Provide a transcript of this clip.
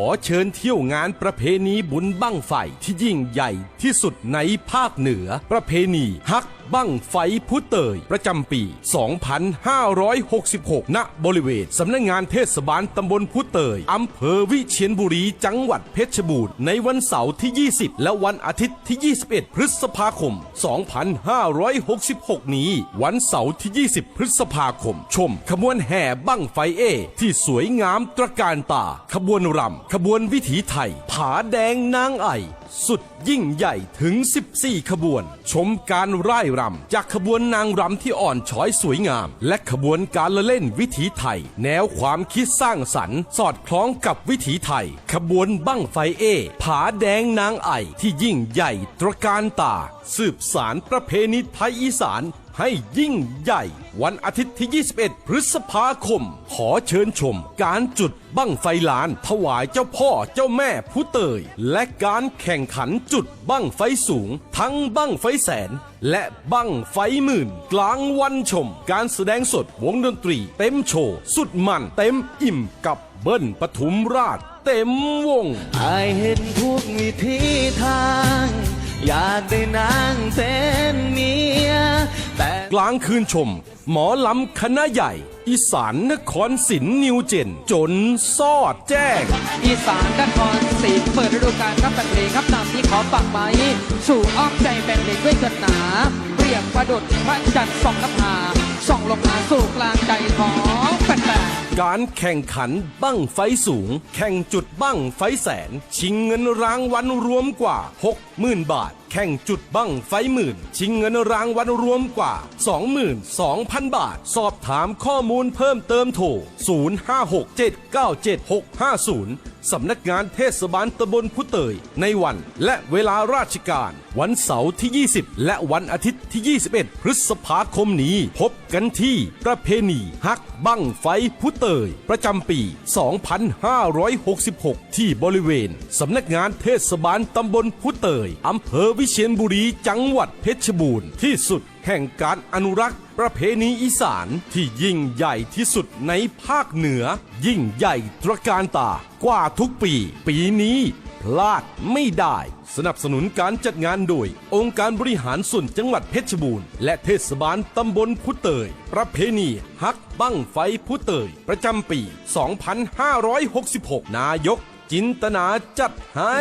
อเชิญเที่ยวงานประเพณีบุญบั้งไฟที่ยิ่งใหญ่ที่สุดในภาคเหนือประเพณีฮัก บั้งไฟพุเตย ประจำปี 2566 ณ บริเวณสำนักงานเทศบาลตำบลพุเตยอำเภอวิเชียรบุรี จังหวัดเพชรบูรณ์ ในวันเสาร์ที่ 20 และวันอาทิตย์ที่ 21 พฤษภาคม 2566 นี้ วันเสาร์ที่ 20 พฤษภาคม ชมขบวนแห่บั้งไฟเอ ที่สวยงามตระการตา ขบวนรำขบวนวิถีไทย ผาแดงนางไอ สุดยิ่งใหญ่ถึง 14 ขบวน ชมการร่ายรำ จากขบวนนางรำที่อ่อนช้อยสวยงาม และขบวนการละเล่นวิถีไทย แนวความคิดสร้างสรรค์ สอดคล้องกับวิถีไทย ขบวนบั้งไฟเอ ผาแดงนางไอที่ยิ่งใหญ่ตระการตา สืบสารประเพณีไทยอีสาน ให้ยิ่งใหญ่ วันอาทิตย์ที่ 21 พฤษภาคม ขอเชิญชม การจุดบั้งไฟลาน ถวายเจ้าพ่อเจ้าแม่ผู้เตย และการแข่งขันจุดบั้งไฟสูง ทั้งบั้งไฟแสน และบั้งไฟหมื่น กลางวันชม การแสดงสดวงดนตรี เต็มโชว์สุดมันเต็มอิ่มกับเบิ้ลปทุมราช เต็มวงไอเห็นทุกวิธีทาง อยากได้นางเป็นเมียแต่ก ลางคืนชม หมอลำคณะใหญ่ อีสานนครศิลป์นิวเจน จนซอดแจ้ง อีสานนครศรีเปิดฤดูกาลครับแฟนเพลงครับตามที่ขอฝากไว้สู่อ้อมใจแฟนเพลงด้วยเกิดหนาเปรียบประดุดพระจันทร์ส่องน้ำหาส่องลงมาสู่กลางใจของแฟนๆการแข่งขันบั้งไฟสูง แข่งจุดบั้งไฟแสน ชิงเงินรางวัลรวมกว่า 60,000 บาท แข่งจุดบั้งไฟหมื่น ชิงเงินรางวัลรวมกว่า 22,000 บาท สอบถามข้อมูลเพิ่มเติมโทร 0567976650 สำนักงานเทศบาลตำบลพุเตย ในวันและเวลาราชการ วันเสาร์ที่ 20 และวันอาทิตย์ที่ 21 พฤษภาคมนี้ พบกันที่ประเพณีฮักบั้งไฟพุเตย ประจำปี 2566 ที่บริเวณ สำนักงานเทศบาลตำบลพุเตยอำเภอวิเชียรบุรีจังหวัดเพชรบูรณ์ที่สุดแห่งการอนุรักษ์ประเพณีอีสานที่ยิ่งใหญ่ที่สุดในภาคเหนือ ยิ่งใหญ่ตระการตากว่าทุกปี ปีนี้พลาดไม่ได้ สนับสนุนการจัดงานโดย องค์การบริหารส่วนจังหวัดเพชรบูรณ์และเทศบาลตำบลพุเตย ประเพณีฮักบั้งไฟพุเตย ประจำปี 2566 นายกจินตนาจัดให้